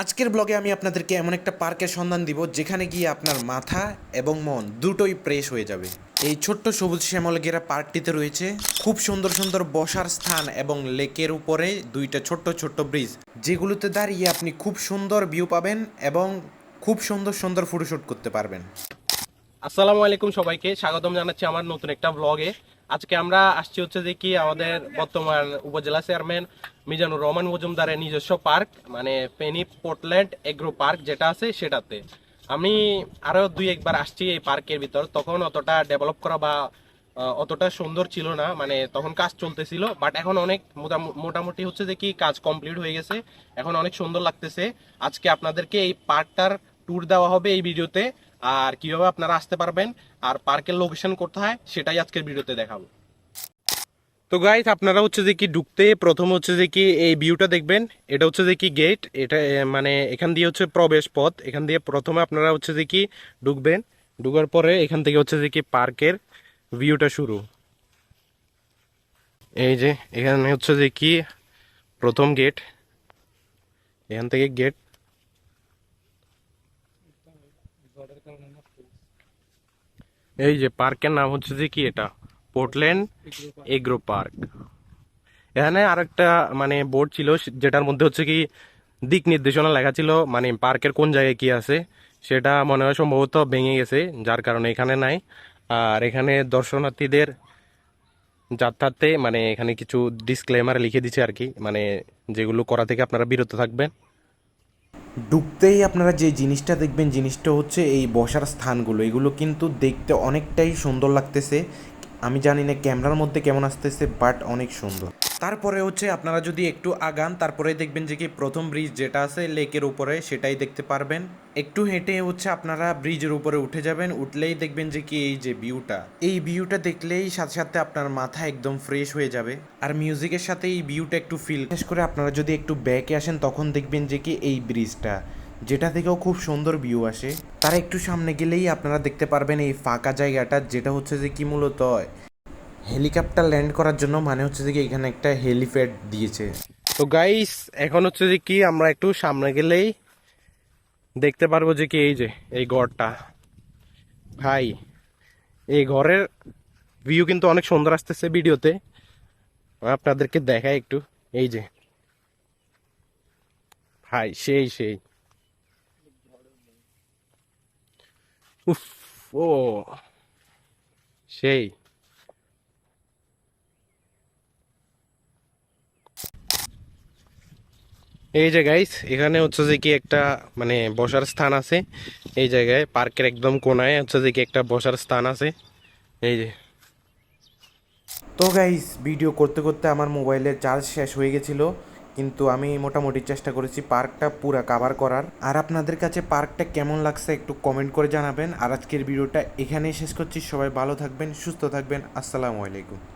আজকের ব্লগে আমি আপনাদেরকে এমন একটা পার্কের সন্ধান দিব, যেখানে গিয়ে আপনার মাথা এবং মন দুটোই ফ্রেশ হয়ে যাবে। এই ছোট্ট সবুজ শ্যামল ঘেরা পার্কটিতে রয়েছে খুব সুন্দর সুন্দর বসার স্থান এবং লেকের উপরে দুইটা ছোট্ট ছোট্ট ব্রিজ যেগুলোতে দাঁড়িয়ে আপনি খুব সুন্দর ভিউ পাবেন এবং খুব সুন্দর সুন্দর ফটোশুট করতে পারবেন। আসসালামু আলাইকুম সবাইকে, স্বাগতম জানাচ্ছি আমার নতুন একটা ব্লগে আজকে আমরা আসছি হচ্ছে যে কি আমাদের বর্তমান উপজেলা চেয়ারম্যান মিজানুর রহমান মজুমদারের নিজস্ব পার্ক মানে ফেনী পোর্টল্যান্ড এগ্রো পার্ক যেটা আছে সেটাতে। আমি আরও দুই একবার আসছি এই পার্কের ভিতর। তখন অতটা ডেভেলপ করা বা অতটা সুন্দর ছিল না মানে তখন কাজ চলতেছিল বাট এখন অনেক মোটামু- মোটামুটি হচ্ছে যে কি কাজ কমপ্লিট হয়ে গেছে। এখন অনেক সুন্দর লাগতেছে। আজকে আপনাদেরকে এই পার্কটার ট্যুর দেওয়া হবে এই ভিডিওতে। আর কীভাবে আপনারা আসতে পারবেন আর পার্কের লোকেশন কোথায় সেটাই আজকের ভিডিওতে দেখাবো। তো গাইস আপনারা হচ্ছে যে কি ঢুকতে, প্রথম হচ্ছে যে কি এই ভিউটা দেখবেন, এটা হচ্ছে যে কি গেট এটা মানে এখান দিয়ে হচ্ছে প্রবেশ পথ, এখান দিয়ে প্রথমে আপনারা হচ্ছে যে কি ঢুকবেন, ঢুকার পরে এখান থেকে হচ্ছে যে কি পার্কের ভিউটা শুরু। এই যে, এখানে হচ্ছে যে কি প্রথম গেট এখান থেকে গেট এই যে পার্কের নাম হচ্ছে যে কি এটা? পোর্টল্যান্ড এগ্রো পার্ক এখানে আরেকটা মানে বোর্ড ছিল, যেটার মধ্যে হচ্ছে কি দিক নির্দেশনা লেখা ছিল মানে পার্কের কোন জায়গায় কি আছে, সেটা মনে হয় সম্ভবত ভেঙে গেছে, যার কারণে এখানে নাই। আর এখানে দর্শনার্থীদের যাত্রাতে মানে এখানে কিছু ডিসক্লেমার লিখে দিচ্ছে আর কি মানে যেগুলো করা থেকে আপনারা বিরত থাকবেন। ঢুকতেই আপনারা যে জিনিসটা দেখবেন, জিনিসটা হচ্ছে এই বসার স্থানগুলো। এগুলো কিন্তু দেখতে অনেকটাই সুন্দর লাগতেছে। আমি জানি না ক্যামেরার মধ্যে কেমন আসতেছে, বাট অনেক সুন্দর। তারপরে হচ্ছে আপনারা যদি একটু আগান, তারপরে দেখবেন যে কি প্রথম ব্রিজ যেটা আছে লেকের উপরে, সেটাই দেখতে পারবেন। একটু হেঁটে হচ্ছে আপনারা ব্রিজের উপরে উঠে যাবেন, উঠলেই দেখবেন যে কি এই যে ভিউটা এই ভিউটা দেখলেই সাথে সাথে আপনার মাথা একদম ফ্রেশ হয়ে যাবে। আর মিউজিকের সাথে এই ভিউটা একটু ফিল বিশেষ করে আপনারা যদি একটু ব্যাকে আসেন, তখন দেখবেন যে কি এই ব্রিজটা যেটা থেকেও খুব সুন্দর ভিউ আসে। তার একটু সামনে গেলেই আপনারা দেখতে পারবেন এই ফাঁকা জায়গাটা, যেটা হচ্ছে যে কি মূলত হেলিকপ্টার ল্যান্ড করার জন্য মানে হচ্ছে যে কি এখানে একটা হেলিপ্যাড দিয়েছে। তো গাইস এখন হচ্ছে যে কি আমরা একটু সামনে গেলেই দেখতে পারব যে কি এই যে, এই ঘরটা। ভাই, এই ঘরের ভিউ কিন্তু অনেক সুন্দর আসতেছে ভিডিওতে। আপনাদেরকে দেখায় একটু, এই যে। ভাই, সেই সেই। উফ, ও, সেই। এই যে গাইস এখানে হচ্ছে যে কি একটা মানে বসার স্থান আছে। এই জায়গায় পার্কের একদম কোনায় হচ্ছে যে কি একটা বসার স্থান আছে। এই যে। তো গাইস ভিডিও করতে করতে আমার মোবাইলের চার্জ শেষ হয়ে গেছিল। কিন্তু আমি মোটামুটি চেষ্টা করেছি পার্কটা পুরা কাভার করার। আর আপনাদের কাছে পার্কটা কেমন লাগছে একটু কমেন্ট করে জানাবেন। আর আজকের ভিডিওটা এখানেই শেষ করছি। সবাই ভালো থাকবেন, সুস্থ থাকবেন। আসসালামু আলাইকুম।